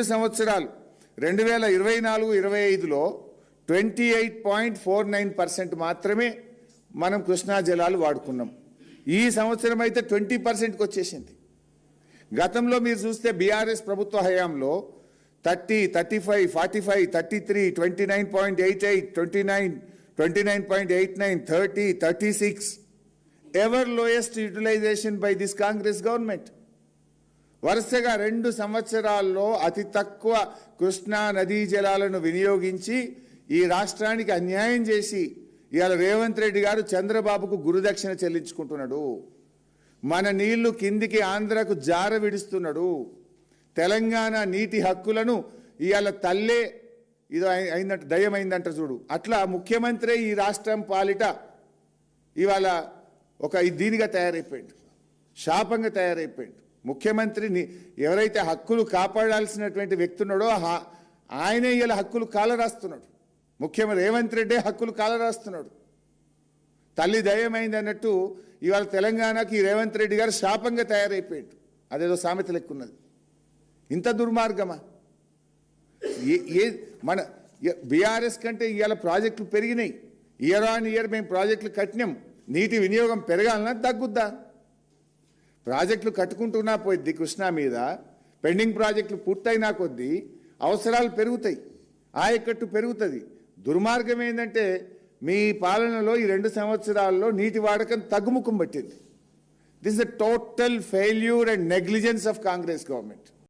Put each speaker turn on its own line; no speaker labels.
రెండు సంవత్సరాలు. రెండు వేల ఇరవై నాలుగు ఇరవై ఐదులో twenty eight point four nine percent మాత్రమే మనం కృష్ణా జలాలు వాడుకున్నాం. ఈ సంవత్సరం అయితే ట్వంటీ పర్సెంట్కి వచ్చేసింది. గతంలో మీరు చూస్తే బీఆర్ఎస్ ప్రభుత్వ హయాంలో thirty thirty five forty five thirty three twenty nine point eight eight twenty nine twenty nine point eight nine thirty thirty six. Ever lowest utilisation by this Congress government? వరుసగా రెండు సంవత్సరాల్లో అతి తక్కువ కృష్ణా నదీ జలాలను వినియోగించి ఈ రాష్ట్రానికి అన్యాయం చేసి ఇవాళ రేవంత్ రెడ్డి గారు చంద్రబాబుకు గురుదక్షిణ చెల్లించుకుంటున్నాడు. మన నీళ్ళు కిందికి ఆంధ్రకు జార విడుస్తున్నాడు. తెలంగాణ నీటి హక్కులను ఇవాళ తల్లే ఇది అయిందంట దయమైందంట చూడు. అట్లా ముఖ్యమంత్రి ఈ రాష్ట్రం పాలిట ఇవాళ ఒక దీనిగా తయారైపోయాడు. శాపంగా తయారైపోయాడు. ముఖ్యమంత్రిని ఎవరైతే హక్కులు కాపాడాల్సినటువంటి వ్యక్తి ఉన్నాడో ఆయనే ఇలా హక్కులు కాలరాస్తున్నాడు. ముఖ్యమంత్రి రేవంత్ రెడ్డే హక్కులు కాలరాస్తున్నాడు. తల్లి దయమైంది అన్నట్టు ఇవాళ తెలంగాణకి రేవంత్ రెడ్డి గారు శాపంగా తయారైపోయాడు. అదేదో సామెత లెక్కున్నది. ఇంత దుర్మార్గమా? ఏ ఏ మన బీఆర్ఎస్ కంటే ఇవాళ ప్రాజెక్టులు పెరిగినాయి. ఇయర్ ఆన్ ఇయర్ మేము ప్రాజెక్టులు కట్టినాం. నీటి వినియోగం పెరగాలన్నా తగ్గుద్దా? ప్రాజెక్టులు కట్టుకుంటున్నా పోయిద్ది కృష్ణా మీద పెండింగ్ ప్రాజెక్టులు పూర్తయినా కొద్దీ అవసరాలు పెరుగుతాయి. ఆయకట్టు పెరుగుతుంది. దుర్మార్గం ఏంటంటే మీ పాలనలో ఈ రెండు సంవత్సరాల్లో నీటి వాడకం తగ్గుముఖం పట్టింది. This the total failure and negligence of Congress government